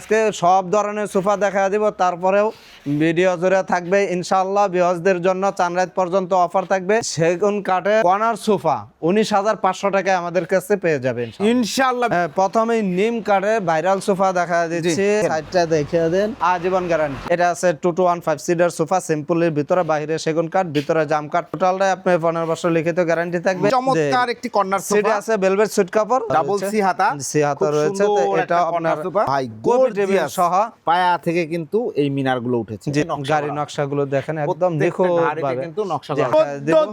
আজকে সব ধরনের সোফা দেখা দিব তারপরেও ভিডিও জুড়ে থাকবে। ইনশাআল্লাহ বিহজদের জন্য চানরাত পর্যন্ত অফার থাকবে। সেগুন কাঠে কর্নার সোফা উনিশ হাজার পাঁচশো টাকায় আমাদের কাছে পেয়ে যাবে। ইনশাআল্লাহ। হ্যাঁ, প্রথমেই নিম কাঠে ভাইরাল সোফা দেখা দিচ্ছি। সাইডটা দেখে দেন। আজীবন গ্যারান্টি এটা আছে two two one five seater sofa সিম্পলের ভিতরে বাইরে সেগুন কাঠ ভিতরে জাম কাঠ। টোটালটাই আপনার পনেরো বছর লিখিত গ্যারান্টি থাকবে। চমৎকার একটি কর্নার সিটে সোফা। আছে বেলভেট সুইট কাপড়। ডাবল। সি হাতা। সি হাতা রয়েছে এটা আপনার। ভাই পায়া থেকে কিন্তু এই মিনারগুলো উঠেছে। যে গাড়ি। নকশাগুলো দেখেন একদম দেখো কিন্তু নকশা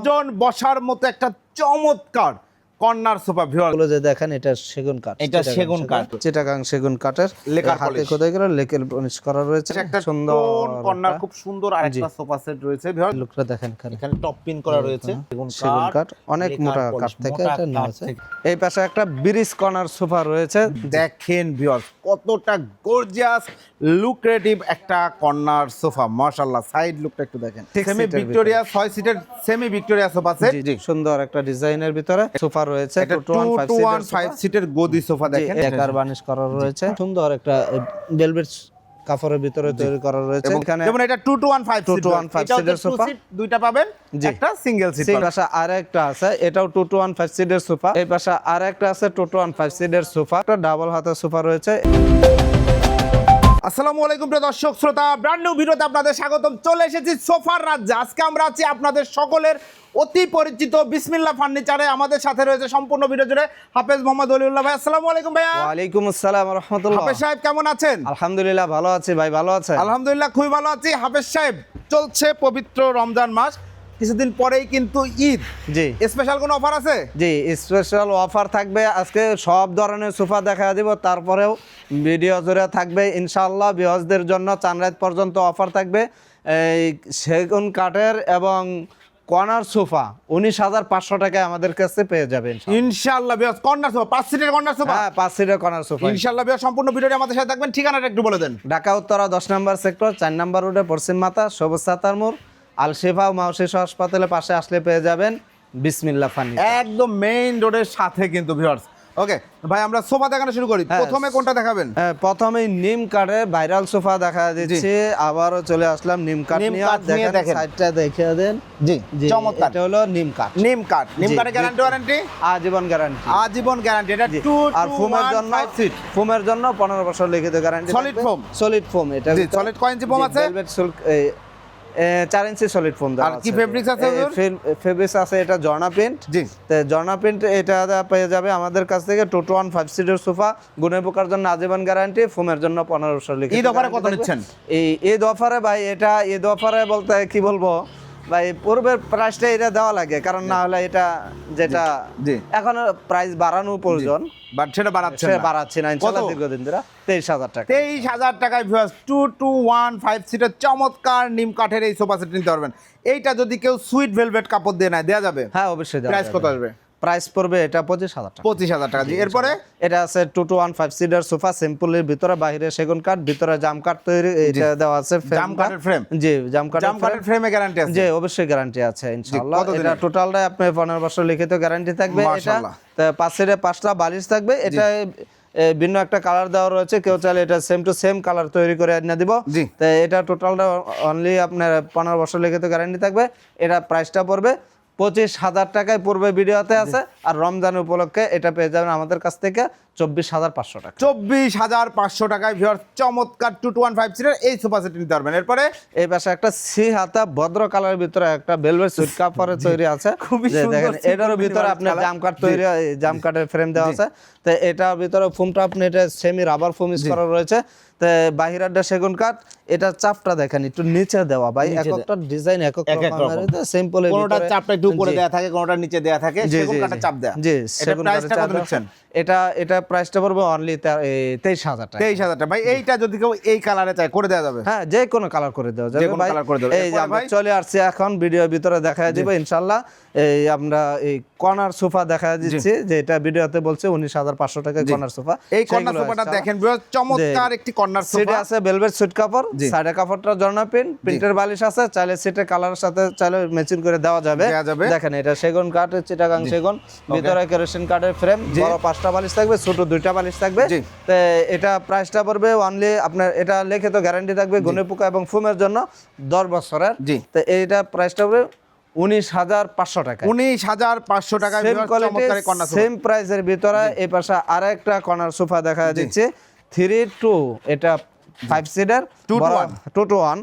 জন বসার মতো একটা চমৎকার কর্নার সোফা ভিউয়ার। গুলো যে দেখেন এটা সেগুন কাঠ। এটা সেগুন কাঠ। চিটাগাং সেগুন কাঠের। লেকার হাতে। খোদাই করে লেকের পলিশ করা রয়েছে। একটা সুন্দর কর্নার খুব সুন্দর আরেকটা সোফা সেট রয়েছে। ভিউয়ার লুকটা দেখেন এখানে টপ পিন করা রয়েছে। সেগুন কাঠ অনেক মোটা কাঠ থেকে এটা থেকে। এই পাশে একটা ব্রিজ কর্নার সোফা রয়েছে। দেখেন ভিউয়ার্স কতটা গর্জিয়াস লুক্রেটিভ একটা কর্নার সোফা মাশাআল্লাহ সাইড লুকটা একটু দেখেন। সেমি ভিক্টোরিয়া ছয় সিটের সেমি ভিক্টোরিয়া সোফা সেট জি, সুন্দর একটা ডিজাইনের ভিতরে সোফা রয়েছে এটা two two one two five one five সিটের গদি সোফা। দেখেন। একার বানিশ করা রয়েছে সুন্দর একটা ভেলভেট কাপড়ের ভিতরে তৈরি করা রয়েছে এখানে। যেমন এটা টু টু ওয়ান ফাইভ 2215 সিটের সোফা। দুইটা পাবেন। একটা সিঙ্গেল সিট সেই পাশে আরেকটা আছে এটাও টু টু ওয়ান ফাইভ সিটের সোফা। এই পাশে আরেকটা আছে টু টু ওয়ান ফাইভ সিটের সোফা একটা ডাবল হাতের সোফা রয়েছে। আসসালামু আলাইকুম প্রিয় দর্শক শ্রোতা ব্র্যান্ড নিউ ভিডিওতে আপনাদের স্বাগতম। চলে এসেছি সোফার রাজ্যে। আজকে আমরা আছি আপনাদের সকলের অতি পরিচিত বিসমিল্লা ফার্নিচারে আমাদের সাথে রয়েছে সম্পূর্ণ ভিডিও জুড়ে হাফেজ মোহাম্মদ অলিউল্লাহ ভাই। আসসালামু আলাইকুম ভাইয়া। ওয়ালাইকুম আসসালাম রহমতুল্লাহ হাফেজ সাহেব কেমন আছেন? আলহামদুলিল্লাহ ভালো আছি ভাই ভালো আছে আলহামদুলিল্লাহ খুবই ভালো আছি। হাফেজ সাহেব চলছে পবিত্র রমজান মাস। কিছুদিন পরেই কিন্তু ঈদ। জি। স্পেশাল কোনো অফার আছে? জি স্পেশাল অফার থাকবে। আজকে সব ধরনের সোফা দেখা দিব তারপরেও ভিডিও জুড়ে থাকবে। ইনশাআল্লাহ বিহজদের জন্য চানরাত পর্যন্ত অফার থাকবে। এই সেগুন কাঠের এবং কর্নার সোফা উনিশ হাজার পাঁচশো টাকায় আমাদের কাছে পেয়ে যাবে ইনশাআল্লাহ। ইনশাআল্লাহ বিয়াস কর্নার সোফা পাঁচ সিটের কর্নার সোফা? হ্যাঁ পাঁচ সিটের কর্নার সোফা। ইনশাআল্লাহ বিয়াস সম্পূর্ণ ভিডিওটি আমাদের সাথে থাকবেন। ঠিকানাটা একটু বলে দেন। ঢাকা উত্তরা দশ নম্বর সেক্টর চার নম্বর রোডে পশ্চিম মাতা সবুজ সাতার মোড়। আলশেফা ও মাউশিস হাসপাতালের পাশে আসলে পেয়ে যাবেন বিসমিল্লা ফানি একদম মেইন রোডের সাথে কিন্তু ভিউয়ার্স ওকে ভাই আমরা সোফা দেখানো শুরু করি। হ্যাঁ। প্রথমে কোনটা দেখাবেন? হ্যাঁ, প্রথমেই নিম কাঠে ভাইরাল সোফা দেখা দিচ্ছে। আবারও চলে আসলাম নিম কাঠ নিম নিয়ে। কাঠ দেখেন। সাইডটা দেখে দেন। জি চমৎকার। এটা হলো নিম কাঠ। নিম কাঠ। নিম জি, কাঠের গ্যারান্টি ওয়ারেন্টি আজীবন গ্যারান্টি আজীবন গ্যারান্টি এটা টু আর ফোমের জন্য সিট ফোমের জন্য পনেরো বছর লিখিত guarantee Solid foam? Solid foam এটা জি, solid কয় ইঞ্চি foam আছে? চার ইঞ্চি সলিড ফোন আর কি ফেব্রিক্স আছে ফেব্রিক্স আছে এটা জর্না প্রিন্ট জি। তো জর্না পেন্ট এটা পেয়ে যাবে আমাদের কাছ থেকে টু টু ওয়ান ফাইভ সিটের সোফা গুণে পোকার জন্য আজীবন গ্যারান্টি ফোমের জন্য পনেরো বছর এই অফারে কত নিচ্ছেন? এই এই অফারে ভাই এটা এই অফারে বলতে কি বলব? ভাই পূর্বের প্রাইসটা এটা দেওয়া লাগে কারণ না হলে এটা যেটা। এখন প্রাইস বাড়ানো প্রয়োজন। বাট সেটা বাড়াচ্ছে না। বাড়াচ্ছে না ইনশাল্লাহ দীর্ঘদিন ধরে তেইশ হাজার টাকা। তেইশ হাজার টাকায় viewers two two one five সিটের চমৎকার নিম কাঠের এই সোফা সেট নিতে পারবেন। এইটা যদি কেউ সুইট ভেলভেট কাপড় দিয়ে নেয় দেওয়া যাবে? হ্যাঁ অবশ্যই প্রাইস কত আসবে? প্রাইস পড়বে এটা পঁচিশ হাজার টাকা। পঁচিশ হাজার টাকা জি এরপরে? এটা আছে two two one five seater sofa সিম্পলের ভিতরে বাইরে সেগুন কাঠ ভিতরে জাম কাঠ তৈরি এটা দেওয়া আছে জাম কাঠের frame? জি জাম কাঠের জাম কাঠের ফ্রেমে গ্যারান্টি আছে? জি অবশ্যই গ্যারান্টি আছে ইনশাআল্লাহ? এটা টোটালটাই আপনার পনেরো বছর লিখিত গ্যারান্টি থাকবে। এটা। তো সিটে পাঁচটা বালিশ থাকবে। এটা ভিন্ন একটা কালার দেওয়া রয়েছে। কেউ চাইলে এটা সেম টু সেম কালার তৈরি করে এনে দিব। জি। তো এটা টোটালটা অনলি আপনার পনেরো বছর লিখিত গ্যারান্টি থাকবে। এটা প্রাইসটা পড়বে। পঁচিশ হাজার টাকায় পূর্বে ভিডিওতে আছে আর রমজান উপলক্ষে এটা পেয়ে যাবেন আমাদের কাছ থেকে। চব্বিশ হাজার পাঁচশো টাকা। চব্বিশ হাজার পাঁচশো টাকায় ভিউয়ার চমৎকার টু টু ওয়ান ফাইভ সিটের এই সোফা সেট নিতে পারবেন। এরপরে এই পাশে একটা সি হাতা ভদ্র কালারের ভিতরে একটা বেলভেট সুইট কাপড়ের তৈরি আছে। খুবই দেখেন এটারও ভিতরে আপনার জাম কাঠ তৈরি জাম কাঠের ফ্রেম দেওয়া আছে। তো এটার ভিতরে ফোমটা আপনি এটা সেমি রাবার ফোম ইউজ করা রয়েছে। তো বাহিরাটা সেগুন কাঠ এটা চাপটা দেখেন একটু নিচে দেওয়া। ভাই এক একটা ডিজাইন এক এক রকম। সিম্পল কোনোটা চাপটা একটু উপরে দেওয়া থাকে কোনোটা নিচে দেওয়া থাকে সেগুন কাঠের চাপ দেয়া। জি সেগুন কাঠের চাপ। এটা এটা প্রাইসটা পড়বে অনলি তেইশ হাজার টাকা। তেইশ হাজার টাকা। ভাই এইটা যদি কেউ এই কালারে চায় করে দেওয়া যাবে? হ্যাঁ যে কোনো কালার করে দেওয়া যাবে ভাই। এই যে আমরা চলে আসছি এখন ভিডিওর ভিতরে দেখা দিব ইনশাল্লাহ। এই আমরা এই কর্নার সোফা দেখা দিচ্ছি যে এটা ভিডিওতে বলছে উনিশ হাজার পাঁচশো টাকা কর্নার সোফা এই কর্নার সোফাটা দেখেন চমৎকার একটি কর্নার সিটে সোফা আছে ভেলভেট কাপড় সাইডে কাপড়টা জর্না প্রিন্ট প্রিন্টের বালিশ আছে চাইলে সিটে কালারের সাথে চাইলে ম্যাচিং করে দেওয়া যাবে। দেওয়া যাবে। দেখেন এটা সেগুন কাঠ চিটাগাং সেগুন ভিতরে কেরোসিন কাঠের ফ্রেম বড় পাঁচটা বালিশ থাকবে ছোট দুইটা বালিশ থাকবে। তো এটা প্রাইসটা পড়বে অনলি আপনার এটা লেখে তো গ্যারান্টি থাকবে গনে পোকা এবং ফুমের জন্য দশ বছরের। জি। তো এইটা প্রাইসটা পড়বে উনিশ হাজার পাঁচশো টাকা উনিশ হাজার পাঁচশো টাকায় সেম প্রাইসের ভিতরে এই পাশে আরেকটা কর্নার সোফা দেখা দিচ্ছে। থ্রি টু এটা five seater. Two two one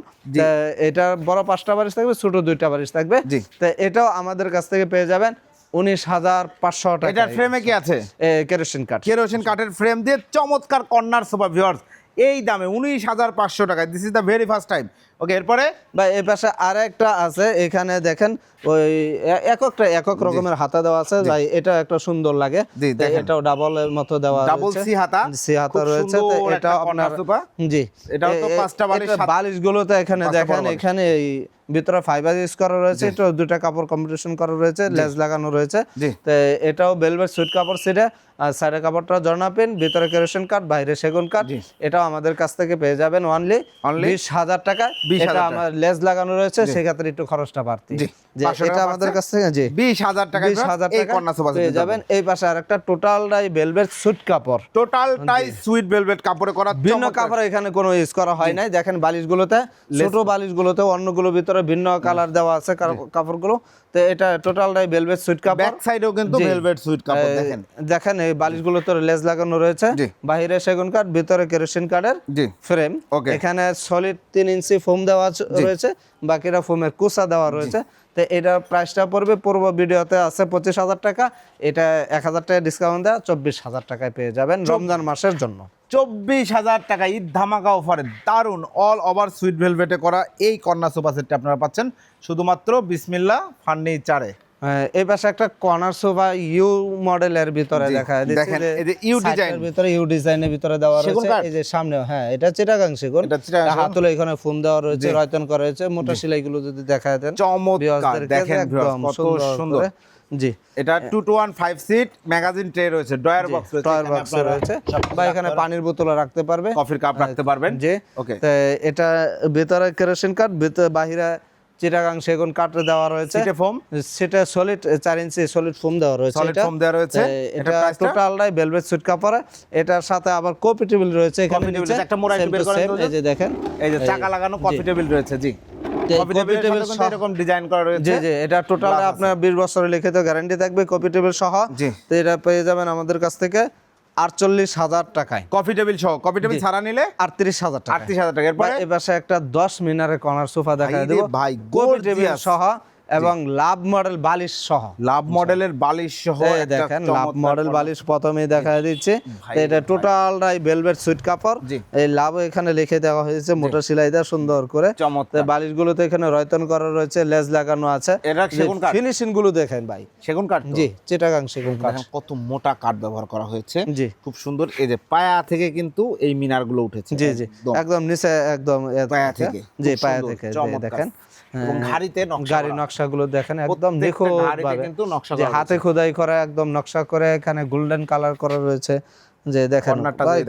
এটা বড় পাঁচটা বারিশ থাকবে ছোট দুইটা বারিশ থাকবে। জি। তো এটাও আমাদের কাছ থেকে পেয়ে যাবেন। উনিশ হাজার পাঁচশো টাকা। এটার ফ্রেমে কি আছে? কেরোসিন কাঠ কেরোসিন কাঠের ফ্রেম দিয়ে চমৎকার কর্নার সোফা ভিওয়ার্স এই দামে উনিশ হাজার পাঁচশো টাকা this is the very first time okay এরপরে? বা এই পাশে আরেকটা আছে এখানে দেখেন ওই এককটা একক রকমের হাতা দেওয়া আছে ভাই এটা একটা সুন্দর লাগে। জি, ডাবল এর মতো দেওয়া রয়েছে। C হাতা। সি হাতা রয়েছে তো এটাও corner আপনার। জি। এটাও তো পাঁচটা বালিশ, এটা সাত- বালিশগুলোতে এখানে দেখেন এখানে এই ভিতরে ফাইবার ইউজ করা রয়েছে এটা দুটা কাপড় কম্পিটিশন করা রয়েছে লেজ লাগানো রয়েছে। তো এটাও বেলভেট সুইট কাপড় সেটা আর সাইডের কাপড়টা জর্না পেন ভিতরে কেরোসিন কাঠ বাইরে সেগুন কাঠ এটাও আমাদের কাছ থেকে পেয়ে যাবেন অনলি Only? বিশ হাজার টাকা 20,000 এটা। আমার লেজ লাগানো রয়েছে সেক্ষেত্রে একটু খরচটা বাড়তি। যে এটা আমাদের কাছ থেকে জি। বিশ হাজার টাকা বিশ হাজার টাকা পেয়ে যাবেন। এই পাশে টোটালটাই বেলভেট সুট কাপড়। টোটালটাই সুইট ভেলভেট কাপড়ে করা ভিন্ন কাপড় এখানে কোনো ইউজ করা হয় নাই। দেখেন বালিশগুলোতে ছোট বালিশগুলোতে ভিতরে ভিন্ন কালার দেওয়া আছে কাপড়গুলো। তো এটা টোটালটাই বেলভেট সুইট কাপড়। ব্যাক সাইডেও কিন্তু ভেলভেট সুইট কাপড় দেখেন। দেখেন এই বালিশগুলোতে লেজ লাগানো রয়েছে। বাহিরে সেগুন কাঠ ভিতরে কেরোসিন কাঠের ফ্রেম. এখানে সলিড তিন ইঞ্চি ফোম দেওয়া রয়েছে বাকিটা ফোমের কুসা দেওয়া রয়েছে। তো এটার প্রাইসটা পড়বে পূর্ব ভিডিওতে আছে পঁচিশ হাজার টাকা এটা এক হাজার টাকা ডিসকাউন্ট দেওয়া চব্বিশ হাজার টাকায় পেয়ে যাবেন রমজান মাসের জন্য। চব্বিশ হাজার টাকা ঈদ ধামাকা অফারে দারুণ অল ওভার সুইট ভেলভেটে করা এই কন্যা সোফা সেটটা আপনারা পাচ্ছেন। শুধুমাত্র বিসমিল্লা ফার্নিচারে। এই পাশে একটা কর্নার সোফা ইউ মডেলের ভিতরে দেখা দিচ্ছে দেখেন, যে এই যে সাইডের design। ভিতরে ইউ ডিজাইনের ভিতরে দেওয়া রয়েছে। এই যে সামনে হ্যাঁ এটা চিটাগাং সেগুন হাতুলে এখানে ফোম দেওয়া রয়েছে রয়তন করা হয়েছে। মোটা সেলাইগুলো যদি দেখা দেন চমৎকার। দেখেন কত সুন্দর জি। এটা two two one five seat magazine tray রয়েছে ডয়ার বক্স রয়েছে টয়ার বক্স রয়েছে। বা এখানে পানির বোতল রাখতে পারবে। কফির কাপ রাখতে পারবেন। জি। ওকে তো এটা ভিতরে কেরোসিন ভিতরে বাহিরে চিটাগাং সেগুন কাঠ দেওয়া রয়েছে সিটে ফোম সেটা সলিড চার ইঞ্চি সলিড ফোম দেওয়া রয়েছে এটা। foam দেওয়া রয়েছে। এটা? টোটালটাই ভেলভেট কাপড় এটার সাথে আবার কপি টেবিল রয়েছে এখানে একটা মোড়া বের করেন। এই যে দেখেন এই যে চাকা লাগানো টেবিল রয়েছে জি এরকম ডিজাইন করা রয়েছে জি জি এটা টোটাল আপনার বিশ বছরের লিখিত গ্যারান্টি থাকবে কপি টেবিল সহ জি। তো এটা পেয়ে যাবেন আমাদের কাছ থেকে আটচল্লিশ হাজার টাকায়। কফি টেবিল সহ কফি টেবিল ছাড়া নিলে আটত্রিশ হাজার টাকা আটত্রিশ হাজার টাকা। এরপরে? এবার একটা দশ মিনারের কর্নার সোফা দেখা দেবো। ভাই, কফি টেবিল সহ এবং লাভ মডেল বালিশ সহ। লাভ মডেলের বালিশ সহ দেখেন লাভ মডেল বালিশ প্রথমেই দেখা দিচ্ছে। তো এটা টোটালটাই ভেলভেট সুইট কাপড়। এই লাভ এখানে লিখে দেওয়া হয়েছে মোটর সেলাই দেওয়া সুন্দর করে। চমৎকার। বালিশগুলোতে এখানে রয়তন করা রয়েছে লেজ লাগানো আছে। এটা সেগুন কাঠ? ফিনিশিংগুলো দেখেন ভাই। সেগুন কাঠ তো? জি চিটাগাং সেগুন কাঠ। কত মোটা কাঠ ব্যবহার করা হয়েছে। জি। খুব সুন্দর। এই যে পায়া থেকে কিন্তু এই মিনারগুলো উঠেছে। জি জি। একদম। নিচে একদম পায়া থেকে। জি পায়া থেকে। দেখেন। এবং হ্যাঁ, ঘাড়িতে নকশা গাড়ি নকশাগুলো দেখেন একদম ঘাড়িতে ভাবে কিন্তু নকশা হাতে খোদাই করা একদম নকশা করে এখানে গোল্ডেন কালার করা রয়েছে। যে দেখেন।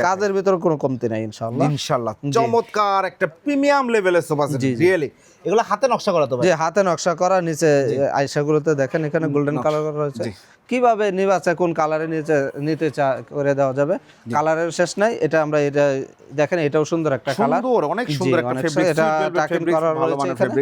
কাজের ভিতর কোনো কমতি নাই ইনশাআল্লাহ। ইনশাআল্লাহ। চমৎকার একটা প্রিমিয়াম লেভেলের সোফা সেট রিয়েলি এগুলো হাতে নকশা করা তো ভাই। হাতে নকশা করা নিচে আইসাগুলোতে দেখেন এখানে গোল্ডেন কালার করা রয়েছে। কীভাবে নিবাচে কোন কালারে নিচে নিতে চা করে দেওয়া যাবে? কালারের শেষ নাই এটা আমরা এটা দেখেন এটাও সুন্দর একটা কালার সুন্দর অনেক সুন্দর একটা ফেব্রিক এটা টাকিং করা রয়েছে এখানে।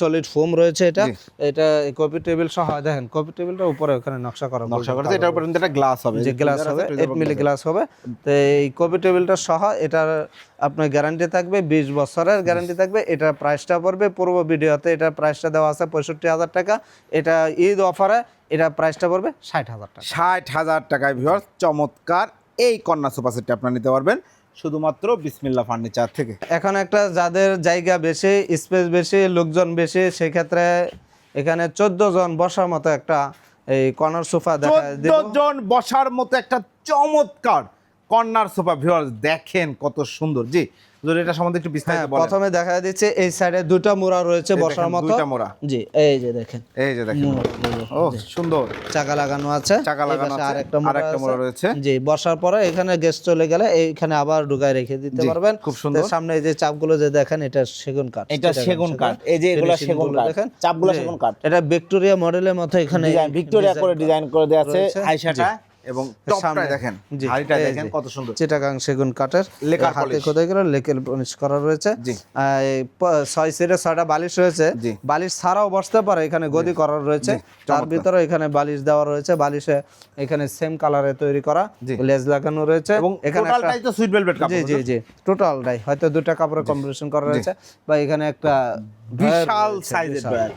সলিড ফোম রয়েছে এটা। এটা কপি টেবিল সহ দেখেন কপি টেবিলটার উপরে ওখানে নকশা করা নকশা করেছে এটার উপর একটা গ্লাস হবে। যে গ্লাস হবে এইট মিলি গ্লাস হবে। তো এই কপি টেবিলটা সহ এটার আপনার গ্যারান্টি থাকবে বিশ বছরের গ্যারান্টি থাকবে। এটার প্রাইসটা পড়বে। পূর্ব ভিডিওতে এটার প্রাইসটা দেওয়া আছে পঁয়ষট্টি হাজার টাকা। এটা ঈদ অফারে এটা প্রাইসটা পড়বে ষাট হাজার টাকা। ষাট হাজার টাকায় ভিউয়ার্স চমৎকার। এই কন্যা সোফা সেটটা আপনারা নিতে পারবেন শুধুমাত্র বিসমিল্লা ফার্নিচার থেকে। এখন একটা যাদের জায়গা বেশি স্পেস বেশি লোকজন বেশি সেক্ষেত্রে এখানে চোদ্দ জন বসার মতো একটা এই কর্নার সোফা দেখা চোদ্দ জন বসার মতো একটা চমৎকার কর্নার সোফা ভিউয়ার্স দেখেন কত সুন্দর জি যদি এটা সম্বন্ধে একটু হ্যাঁ বিস্তারিত বলেন প্রথমে দেখা দিচ্ছে এই সাইডে দুটো মোড়া রয়েছে বসার মতো দুইটা মোড়া। জি এই যে দেখেন এই যে দেখেন মোড়, মোড়। ও সুন্দর চাকা লাগানো আছে চাকা লাগানো আছে, আরেকটা আরেকটা মোড়া মোড়া রয়েছে। জি বসার পরে এখানে গেস্ট চলে গেলে এইখানে আবার ঢুকায় রেখে দিতে পারবেন খুব সুন্দর। সামনে এই যে চাপগুলো যে দেখেন এটা সেগুন কাঠ এটা সেগুন কাঠ। এই যে এগুলা সেগুনগুলো কাঠ। দেখেন চাপগুলা সেগুন কাঠ। এটা ভিক্টোরিয়া মডেলের মতো এখানে ভিক্টোরিয়া করে ডিজাইন করে দেওয়া আছে। এবং সামনে- দেখেন হাড়িটা দেখেন কত সুন্দর। চিটাগাং সেগুন কাঠের লেকার হাতে খোদাই করে লেকের পলিশ করা রয়েছে। জি। ছয় সিটে ছয়টা বালিশ রয়েছে। বালিশ ছাড়াও বসতে পারে এখানে গদি করা রয়েছে। তার ভিতরে এখানে বালিশ দেওয়া রয়েছে। বালিশে এখানে সেম কালারে তৈরি করা। লেজ লাগানো রয়েছে। এবং এখানে টোটালটাই তো সুইট ভেলভেট জি কাপড় জি জি টোটালটাই। হয়তো দুটা কাপড়ের কম্বিনেশন করা রয়েছে। বা এখানে একটা বিশাল সাইজের রয়েছে,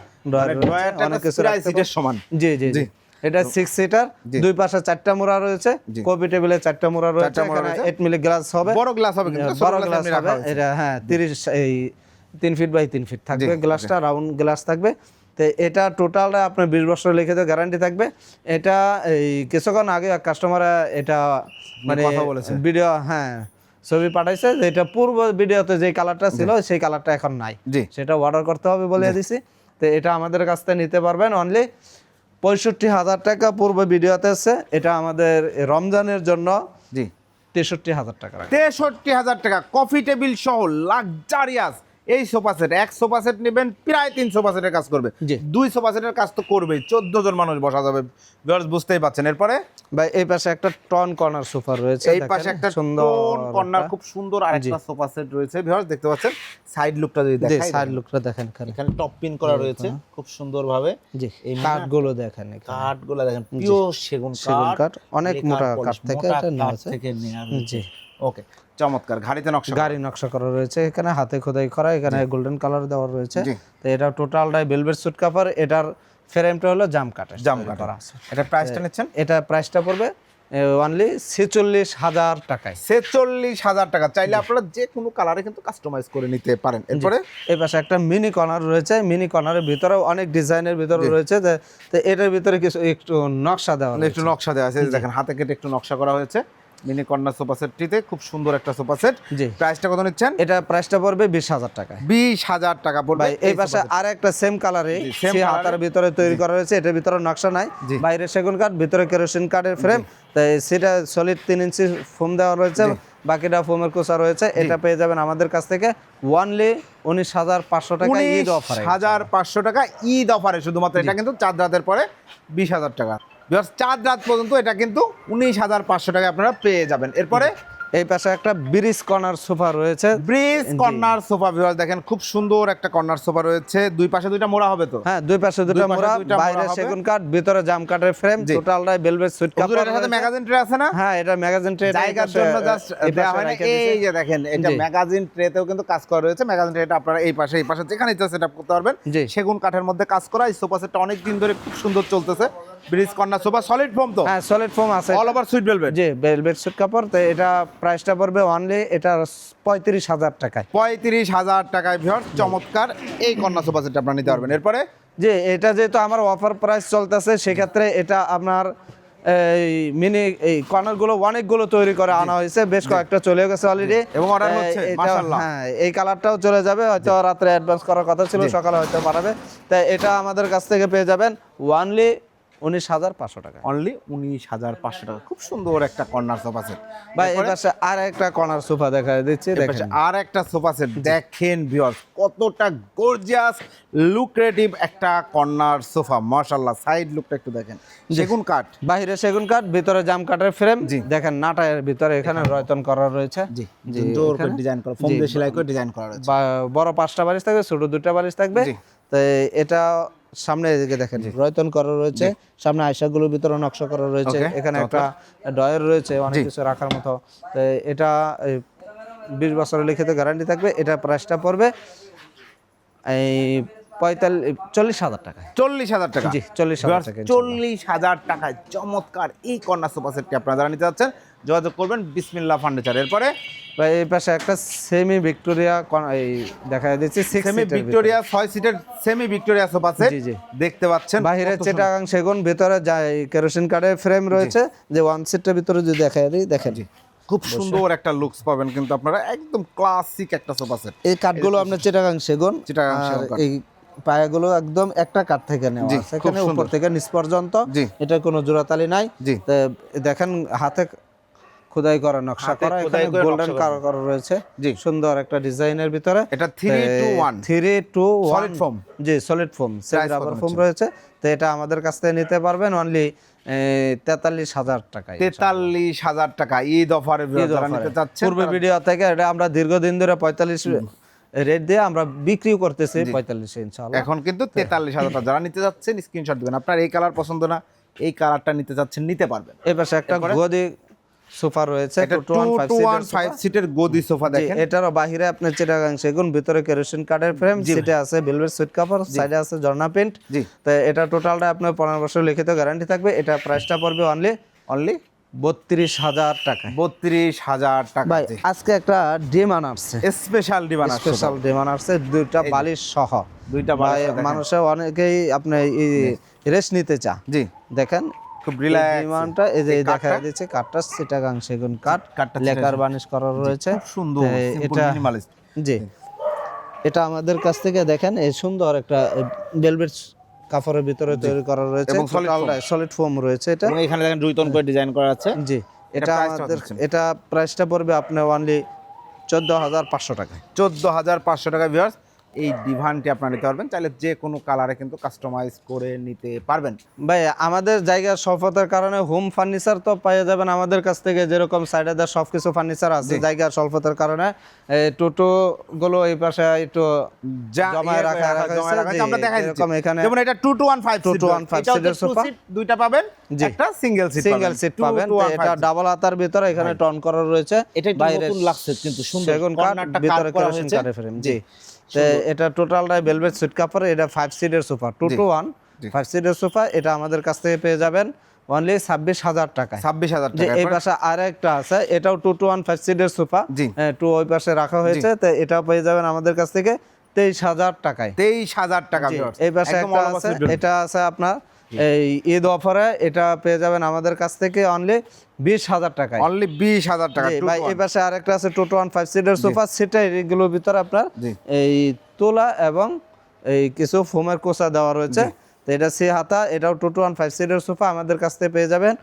ড্রয়ারটা অনেক কিছু। সমান। জি জি। জি। এটা সিক্স সিটার দুই পাশে চারটা মোড়া রয়েছে। কপি টেবিলে চারটা মোড়া রয়েছে। এইট মিলি গ্লাস হবে। বড় গ্লাস হবে কিন্তু বড় গ্লাস হবে। এটা হ্যাঁ তিরিশ এই তিন ফিট বাই তিন ফিট থাকবে। গ্লাসটা রাউন্ড গ্লাস থাকবে। তো এটা টোটালটা আপনার বিশ বছর লিখিত গ্যারান্টি থাকবে। এটা এই কিছুক্ষণ আগে কাস্টমার এটা মানে। ভিডিও হ্যাঁ ছবি পাঠাইছে যে এটা পূর্ব ভিডিওতে যে কালারটা ছিল সেই কালারটা এখন নাই। সেটা অর্ডার করতে হবে বলে দিছি। তো এটা আমাদের কাছ থেকে নিতে পারবেন অনলি পঁয়ষট্টি হাজার টাকা পূর্বে ভিডিওতে আছে। এটা আমাদের রমজানের জন্য জি। তেষট্টি হাজার টাকা তেষট্টি হাজার টাকা। কফি টেবিল সহ লাক্সারিয়াস এই সোফা সেট এক সোফা সেট নেবেন প্রায় তিন সোফা সেটের কাজ করবে। দুই সোফা সেটের কাজ তো করবেই চোদ্দ জন মানুষ বসা যাবে। ভিউয়ার্স বুঝতেই পাচ্ছেন এরপরে? ভাই এই পাশে একটা টন কর্নার সোফা রয়েছে এই পাশে একটা সুন্দর কর্নার খুব সুন্দর আরেকটা সোফা সেট রয়েছে ভিউয়ার্স দেখতে পাচ্ছেন সাইড লুকটা যদি জি দেখাই সাইড লুকটা দেখেন এখানে টপ পিন করা রয়েছে খুব সুন্দর ভাবে জি এই কাঠগুলো দেখেন এখানে। কাঠগুলো দেখেন পিওর সেগুন সেগুন কাঠ অনেক মোটা কাঠ থেকে এটা নেওয়া হয়েছে। ওকে চমৎকার ঘাড়িতে নকশা গাড়ি নকশা করা রয়েছে এখানে হাতে খোদাই করা এখানে গোল্ডেন কালার দেওয়া রয়েছে। তো এটা টোটালটাই বেলভেট সুট কাপড় এটার ফ্রেমটা হলো জাম কাঠের জাম আছে এটা প্রাইসটা নিচ্ছেন? এটা প্রাইসটা পড়বে অনলি ছেচল্লিশ হাজার টাকায়। ছেচল্লিশ হাজার টাকা। চাইলে আপনারা যে কোনো কালারে কিন্তু কাস্টমাইজ করে নিতে পারেন। এরপরে? এই পাশে একটা মিনি কর্নার রয়েছে। মিনি কর্নারের ভিতরে অনেক ডিজাইনের ভিতরে রয়েছে। তো এটার ভিতরে কিছু একটু নকশা দেওয়া একটু নকশা দেওয়া আছে। দেখেন হাতে কেটে একটু নকশা করা হয়েছে। মিনি কর্নার সোফা সেটটিতে খুব সুন্দর একটা সোফা সেট। জি। প্রাইসটা কত নিচ্ছেন? এটা প্রাইসটা পড়বে বিশ হাজার টাকায়। বিশ হাজার টাকা পড়বে এই পাশে আর একটা সেম কালারে জি, same সে হাতার ভিতরে তৈরি করা হয়েছে এটার ভিতরে নকশা নাই। বাইরে সেগুন কাঠ ভিতরে কেরোসিন কাঠের ফ্রেম তাই সেটা সলিড তিন ইঞ্চি ফোম দেওয়া রয়েছে বাকিটা ফোমের কোচা রয়েছে। এটা পেয়ে যাবেন আমাদের কাছ থেকে ওয়ানলি উনিশ হাজার পাঁচশো টাকা ঈদ অফারে। হাজার পাঁচশো টাকা ঈদ অফারে। শুধুমাত্র এটা কিন্তু চাঁদ রাতের পরে বিশ হাজার টাকা। চাঁদ রাত পর্যন্ত এটা কিন্তু উনিশ হাজার পাঁচশো টাকা আপনারা পেয়ে যাবেন। এরপরে এই পাশে একটা ব্রিজ কর্নার সোফা রয়েছে। ব্রিজ কর্নার সোফা ভিউয়ার দেখেন খুব সুন্দর একটা কর্নার সোফা রয়েছে। দুই পাশে দুইটা মোড়া হবে তো? হ্যাঁ দুই পাশে দুটো মোড়া দুইটা মোড়া বাইরে। সেগুন কাঠ ভিতরে জাম কাঠের ফ্রেম। টোটালটাই বেলভেট সুইট কাপড় এটার সাথে ম্যাগাজিন ট্রে আছে না? হ্যাঁ এটা ম্যাগাজিন ট্রে জায়গার জন্য জাস্ট দেওয়া হয় না। এই যে দেখেন এটা। ম্যাগাজিন ট্রেতেও কিন্তু কাজ করা রয়েছে। ম্যাগাজিন ট্রেটা আপনারা এই পাশে এই পাশে যেখানে ইচ্ছা সেট করতে পারবেন। সেগুন কাঠের মধ্যে কাজ করা। এই সোফা সেটটা অনেক দিন ধরে খুব সুন্দর চলতেছে। Bridge corner sofa solid foam তো? হ্যাঁ সলিড ফোম আছে। অল ওভার সুইট ভেলভেট জি বেলভেট সুট কাপড় তো এটা প্রাইসটা পড়বে অনলি এটা পঁয়ত্রিশ হাজার টাকায়। পঁয়ত্রিশ হাজার টাকায় ভিওর চমৎকার। এই কন্যা সোফা সেটটা আপনারা নিতে পারবেন। এরপরে? যে এটা যেহেতু আমার অফার প্রাইস চলতেছে সেক্ষেত্রে এটা আপনার এই মিনি এই কর্নারগুলো অনেকগুলো তৈরি করে আনা হয়েছে। বেশ কয়েকটা চলে গেছে অলরেডি এবং order হচ্ছে, মাশাআল্লাহ। হ্যাঁ এই কালারটাও চলে যাবে। হয়তো রাত্রে অ্যাডভান্স করার কথা ছিল সকালে হয়তো পাঠাবে তাই এটা আমাদের কাছ থেকে পেয়ে যাবেন। ওয়ানলি উনিশ হাজার পাঁচশো টাকা। অনলি উনিশ হাজার পাঁচশো টাকা। খুব সুন্দর একটা কর্নার সোফা সেট ভাই পাশে আর একটা কর্নার সোফা দেখা দিচ্ছি দেখেন। আর একটা সোফা সেট দেখেন ভিউয়ার্স কতটা গর্জিয়াস লুক্রেটিভ একটা কর্নার সোফা মাশাআল্লাহ সাইড লুকটা একটু দেখেন। সেগুন কাঠ। বাইরে সেগুন কাঠ ভিতরে জাম কাঠের ফ্রেম। দেখেন নাটায়ের ভিতরে এখানে রয়তন করা রয়েছে। জি। জি, জোর করে ডিজাইন করা ফোম দিয়ে সেলাই করে ডিজাইন করা রয়েছে। বড় পাঁচটা বালিশ থাকবে ছোট দুটা বালিশ থাকবে। তো এটা সামনে এদিকে দেখেন রয়তন করা রয়েছে সামনে আয়সাগুলোর ভিতরে নকশা করা রয়েছে এখানে একটা ডয়ের রয়েছে অনেক কিছু রাখার মতো। এটা বিশ বছরের লিখিত গ্যারান্টি থাকবে এটা প্রাইসটা পড়বে এই পঁয়তাল্লিশ চল্লিশ হাজার টাকা চল্লিশ হাজার টাকা। জি চল্লিশ হাজার টাকা চল্লিশ হাজার টাকায় চমৎকার এই কর্নার সোফা সেটটি আপনারা নিতে যাচ্ছেন যোগাযোগ করবেন বিসমিল্লাহ ফার্নিচার এরপরে এই পাশে একটা সেমি ভিক্টোরিয়া এই দেখা দিচ্ছি সেমি ভিক্টোরিয়া ছয় সিটের সেমি ভিক্টোরিয়া সোফা সেট। দেখতে পাচ্ছেন। সুন্দর। চিটাগাং সেগুন ভিতরে যায় কেরোসিন কার্ডের ফ্রেম রয়েছে যে ওয়ান সিটের ভিতরে যদি দেখা দিই দেখেন। খুব সুন্দর একটা লুকস পাবেন কিন্তু আপনারা একদম ক্লাসিক একটা সোফা সেট এই কাঠগুলো আপনার চিটাগাং সেগুন চিটাগাং। এই পায়াগুলো একদম একটা কাঠ থেকে নেওয়া এখানে উপর থেকে নিচ পর্যন্ত এটা কোনো জোড়াতালি নাই। দেখেন হাতে খোদাই করা নকশা করা এখানে গোল্ডেন রয়েছে। জি। সুন্দর একটা ডিজাইনের ভিতরে। এটা three two one three two Solid foam। জি solid foam semi rubber foam রয়েছে। তো এটা আমাদের কাছ থেকে নিতে পারবেন অনলি তেতাল্লিশ হাজার টাকায় তেতাল্লিশ হাজার টাকা। ঈদ অফারে যারা নিতে চাচ্ছেন পূর্বে ভিডিও থেকে এটা আমরা দীর্ঘদিন ধরে পঁয়তাল্লিশ রেট দিয়ে আমরা বিক্রিও করতেছি পঁয়তাল্লিশে ইনশাল্লাহ এখন কিন্তু তেতাল্লিশ হাজার টাকা। যারা নিতে যাচ্ছেন স্ক্রিনশট দিবেন। আপনার এই কালার পছন্দ না এই কালারটা নিতে চাচ্ছেন নিতে পারবেন। এই পাশে একটা গদি সোফা রয়েছে সিটের গদি সোফা দেখেন। এটারও বাহিরে আপনার চিটাগাং সেগুন ভিতরে কেরোসিন কাঠের ফ্রেম সিটে আছে ভেলভেট সুইট কাপড় সাইডে আছে ঝর্ণা প্রিন্ট জি। তো এটা টোটালটা আপনার পনেরো বছর লিখিত গ্যারান্টি থাকবে। এটা প্রাইসটা পড়বে অনলি অনলি বত্রিশ হাজার টাকা। বত্রিশ হাজার টাকা ভাই আজকে একটা ডিমান্ড আসছে। স্পেশাল ডিমান্ড স্পেশাল ডিমান্ড আসছে দুইটা বালিশ সহ। দুইটা ভাই বালিশ মানুষে অনেকেই আপনি রেস্ট নিতে চা জি। দেখেন খুব রিল্যাক্স ডিমান্ডটা এই যে দেখা দিচ্ছে কাঠটা চিটাগাং সেগুন কাঠ। কাঠটা লেকার বানিশ করা রয়েছে। খুব সুন্দর এটা মিনিমালিস্ট জি। এটা আমাদের কাছ থেকে দেখেন এই সুন্দর একটা ভেলভেট কাপড়ের ভিতরে তৈরি করা রয়েছে। এবং সলিড ফোম রয়েছে এটা। এখানে দেখেন দুই টন করে ডিজাইন করা আছে। জি। এটা আমাদের এটা প্রাইসটা পড়বে আপনার অনলি চোদ্দ হাজার পাঁচশো টাকায়। চোদ্দ হাজার পাঁচশো টাকা ভিউয়ার্স এই ডিভানটি আপনারা নিতে পারবেন। চাইলে যে কোনো কালারে কিন্তু কাস্টমাইজ করে নিতে পারবেন। ভাই আমাদের জায়গার স্বল্পতার কারণে হোম ফার্নিচার তো পেয়ে যাবেন আমাদের কাছ থেকে যেরকম সাইডে সব কিছু ফার্নিচার আছে জায়গার স্বল্পতার কারণে। টোটো গুলো এই পাশে একটু জমায় ইয়ে রাখা আছে, আমরা দেখাই দিচ্ছি। এখানে যেমন এটা টু টু ওয়ান ফাইভ 2215 seat-এর sofa। দুইটা পাবেন একটা সিঙ্গেল সিট সিঙ্গেল সিট পাবেন। এটা ডাবল হাতার ভিতরে এখানে টন করা রয়েছে। এটা নতুন লাগছে কিন্তু সুন্দর। কর্নারটা কাট করা হয়েছে। জি। এটা টোটালটাই ভেলভেট সুইট কাপড় এটা ফাইভ সিটের sofa two two one five সিটের সোফা এটা আমাদের কাছ থেকে পেয়ে যাবেন অনলি ছাব্বিশ হাজার টাকা ছাব্বিশ হাজার টাকা এই পাশে আর একটা আছে এটাও টু টু ওয়ান ফাইভ সিটের সোফা জি। টু ওই পাশে রাখা হয়েছে তো এটাও পেয়ে যাবেন আমাদের কাছ থেকে তেইশ হাজার টাকায়। তেইশ হাজার টাকা এই পাশে একটা আছে এটা আছে আপনার এই ঈদ অফারে এটা পেয়ে যাবেন আমাদের কাছ থেকে অনলি বিশ হাজার টাকায়। অনলি বিশ হাজার টাকা ভাই এই পাশে আরেকটা আছে টু টু ওয়ান ফাইভ সিটের সোফা সেটাই এগুলোর ভিতরে আপনার এই তোলা এবং এই কিছু ফোমের কোচা দেওয়া রয়েছে। তো এটা সি হাতা এটাও টু টু ওয়ান ফাইভ সিটের সোফা আমাদের কাছ থেকে পেয়ে যাবেন।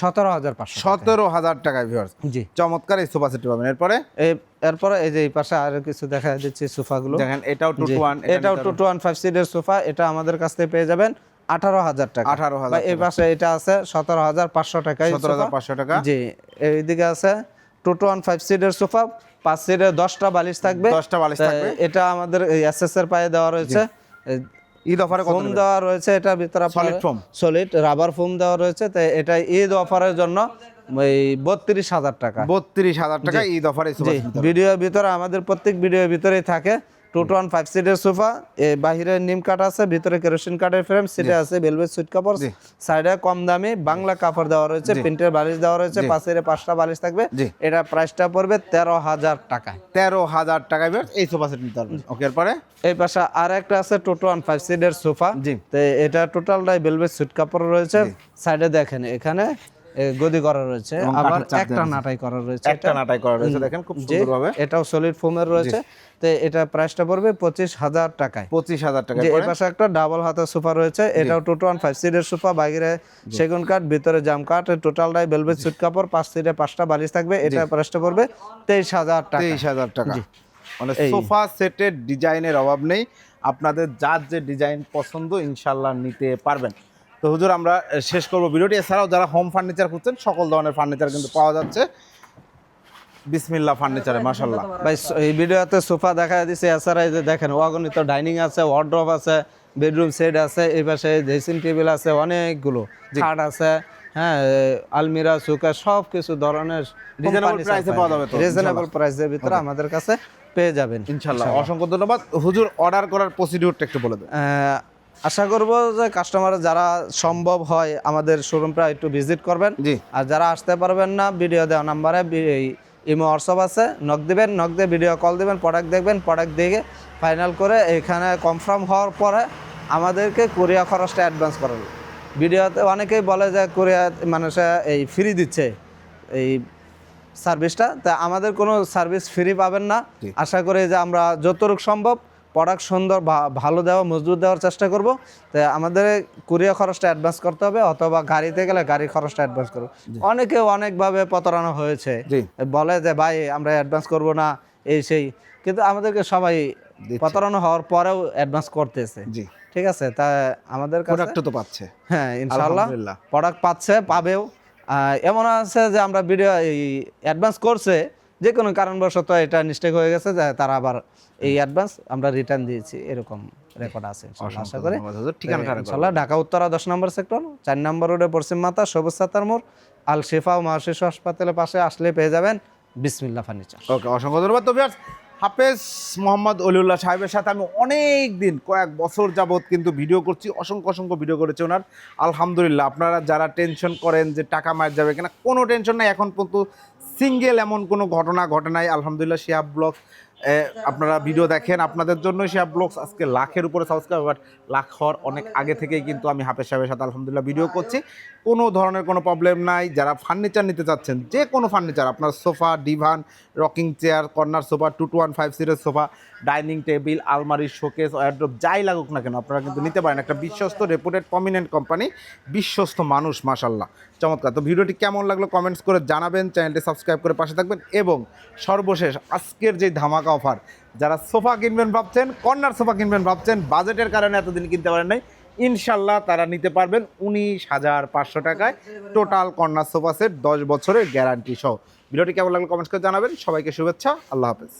সতেরো হাজার পাঁচশো সতেরো হাজার টাকা ভিউয়ার্স জি। চমৎকার এই সোফা সেট পাবেন। এরপরে? এই এরপরে এই যে এই পাশে আরও কিছু দেখা দিচ্ছি সোফাগুলো। দেখেন এটাও টু ওয়ান এটাও two two one five seater sofa এটা আমাদের কাছ থেকে পেয়ে যাবেন। আঠারো হাজার টাকা। 18,000 বা এই পাশে এটা আছে সতেরো হাজার পাঁচশো টাকা সতেরো হাজার পাঁচশো টাকা। জি এইদিকে আছে ওয়ান ফাইভ সিটের সোফা। পাঁচ সিটের দশটা বালিশ থাকবে। দশটা বালিশ থাকবে। এটা আমাদের এস এস এর পায়ে দেওয়া রয়েছে। ঈদ অফারে ফোম দেওয়া রয়েছে এটার ভিতরে Solid foam? Solid rubber foam দেওয়া রয়েছে। তো এটা ঈদ অফারের জন্য এই বত্রিশ হাজার টাকা। বত্রিশ হাজার টাকা ঈদ অফারে ভিডিওর ভিতরে আমাদের প্রত্যেক ভিডিওর ভিতরেই থাকে। Two two one five seater sofa বাহিরে নিম কাঠ আছে ভিতরে কেরোসিন কাঠের ফ্রেম সিটে আছে ভেলভেট সুইট কাপড়। সাইডে কম দামি বাংলা কাপড় দেওয়া রয়েছে প্রিন্টের বালিশ দেওয়া রয়েছে পাশে পাঁচটা বালিশ থাকবে। এটা প্রাইসটা পড়বে তেরো হাজার টাকা তেরো হাজার টাকা এই সোফা সেট নিতে পারবেন। ওকে এরপরে? এই পাশে আর একটা আছে two two one five seater sofa জি। তো এটা টোটালটাই ভেলভেট সুইট কাপড় রয়েছে। সাইডে দেখেন এখানে গদি করা রয়েছে আবার একটা নাটাই করা রয়েছে একটা নাটাই করা রয়েছে দেখেন খুব জি, সুন্দরভাবে। এটাও সলিড ফোমের রয়েছে। তো এটা প্রাইসটা পড়বে পঁচিশ হাজার টাকায়। পঁচিশ হাজার টাকা এই পাশে একটা ডাবল হাতের সোফা রয়েছে। এটাও two two one five seater sofa বাইরে সেগুন কাঠ ভিতরে জাম কাঠ টোটালটাই ভেলভেট সুট কাপড় পাঁচ সিটে পাঁচটা বালিশ থাকবে। এটা প্রাইসটা পড়বে তেইশ হাজার টাকা। তেইশ হাজার টাকা। মানে সোফা সেটের ডিজাইনের অভাব নেই। আপনাদের যার যে ডিজাইন পছন্দ ইনশাল্লাহ নিতে পারবেন। তো হুজুর আমরা শেষ করব ভিডিওটি। এছাড়াও যারা হোম ফার্নিচার খুঁজছেন সকল ধরনের ফার্নিচার কিন্তু পাওয়া যাচ্ছে। বিসমিল্লা ফার্নিচারে মাশাল্লাহ ভাই এই ভিডিওতে সোফা দেখা দিছে এছাড়া এই যে দেখেন অগণিত ডাইনিং আছে ওয়ার্ড্রপ আছে বেডরুম সেট আছে এই পাশে ড্রেসিং টেবিল আছে অনেকগুলো খাট আছে হ্যাঁ আলমিরা সুকা সব কিছু ধরনের রিজনেবল প্রাইসের ভিতরে আমাদের কাছে পেয়ে যাবেন। ইনশাল্লাহ অসংখ্য ধন্যবাদ। হুজুর অর্ডার করার প্রসিডিউরটা একটু বলে দেন। আহ, আশা করব যে কাস্টমার যারা সম্ভব হয় আমাদের শোরুমটা একটু ভিজিট করবেন। জি। আর যারা আসতে পারবেন না ভিডিও দেওয়া নাম্বারে ইমো হোয়াটসঅ্যাপ আছে নক দেবেন নক দিয়ে ভিডিও কল দিবেন প্রোডাক্ট দেখবেন প্রোডাক্ট দেখে ফাইনাল করে এখানে কনফার্ম হওয়ার পরে আমাদেরকে কোরিয়া খরচটা অ্যাডভান্স করাবে। ভিডিওতে অনেকেই বলে যে কোরিয়া মানুষে এই ফ্রি দিচ্ছে এই সার্ভিসটা তা আমাদের কোনো সার্ভিস ফ্রি পাবেন না। আশা করি যে আমরা যতটুকু সম্ভব প্রোডাক্ট সুন্দর ভালো দেওয়া মজবুত দেওয়ার চেষ্টা করব। তো আমাদের কুরিয়া খরচটা অ্যাডভান্স করতে হবে অথবা গাড়িতে গেলে গাড়ির খরচটা অ্যাডভান্স করব। অনেকে অনেকভাবে প্রতারণা হয়েছে। বলে যে ভাই আমরা অ্যাডভান্স করব না এই সেই। কিন্তু আমাদেরকে সবাই প্রতারণা হওয়ার পরেও অ্যাডভান্স করতেছে। জি। ঠিক আছে? তা আমাদের কাছে তো পাচ্ছে। হ্যাঁ ইনশাআল্লাহ। প্রোডাক্ট পাচ্ছে পাবেও। এমন আছে যে আমরা ভিডিও এই অ্যাডভান্স করছে যে কোনো কারণবশত এটা মিস্টেক হয়ে গেছে তারা আবার এই অ্যাডভান্স আমরা রিটার্ন দিয়েছি এরকম রেকর্ড আছে আশা করি। ইনশাল্লাহ ঢাকা উত্তরা দশ নম্বর সেক্টর চার নম্বর রোডে পশ্চিম মাতা সবুজ সাতার মোড় আল শেফা ও মহাশিশু হাসপাতালের পাশে আসলে পেয়ে যাবেন বিসমিল্লা ফার্নিচার ওকে অসংখ্য ধন্যবাদ তো হাফেজ মোহাম্মদ অলিউল্লাহ সাহেবের সাথে আমি অনেক দিন কয়েক বছর যাবৎ কিন্তু ভিডিও করছি অসংখ্য অসংখ্য ভিডিও করেছে ওনার। আলহামদুলিল্লাহ আপনারা যারা টেনশন করেন যে টাকা মার যাবে কিনা কোনো টেনশন নাই এখন পর্যন্ত সিঙ্গেল এমন কোনো ঘটনা ঘটে নাই। আলহামদুলিল্লাহ শিহাব ব্লগ আপনারা ভিডিও দেখেন। আপনাদের জন্য শিহাব ব্লগস আজকে লাখের উপরে সাবস্ক্রাইবার লাখ হওয়ার অনেক আগে থেকেই কিন্তু আমি হাফেজ সাহেবের সাথে আলহামদুলিল্লাহ ভিডিও করছি। কোনো ধরনের কোনো প্রবলেম নাই। যারা ফার্নিচার নিতে চাচ্ছেন, যে কোনো ফার্নিচার আপনার sofa divan rocking chair corner sofa two two one five seater sofa dining table আলমারি শোকেস ওয়ারড্রপ যাই লাগুক না কেন, আপনারা কিন্তু নিতে পারেন। একটা বিশ্বস্ত রেপুটেড প্রমিনেন্ট কোম্পানি বিশ্বস্ত মানুষ মাসাল্লাহ চমৎকার। তো ভিডিওটি কেমন লাগল কমেন্টস করে জানাবেন, চ্যানেলটি সাবস্ক্রাইব করে পাশে থাকবেন এবং সর্বশেষ আজকের যে ধামাকা অফার যারা সোফা কিনবেন ভাবছেন, কর্নার সোফা কিনবেন ভাবছেন, বাজেটের কারণে এতদিন কিনতে পারেন নাই ইনশাল্লাহ তারা নিতে পারবেন উনিশ হাজার পাঁচশো টাকায় টোটাল কর্নার সোফা সেট দশ বছরের গ্যারান্টি সহ। ভিডিওটি কেমন লাগল কমেন্টস করে জানাবেন। সবাইকে শুভেচ্ছা, আল্লাহ হাফেজ।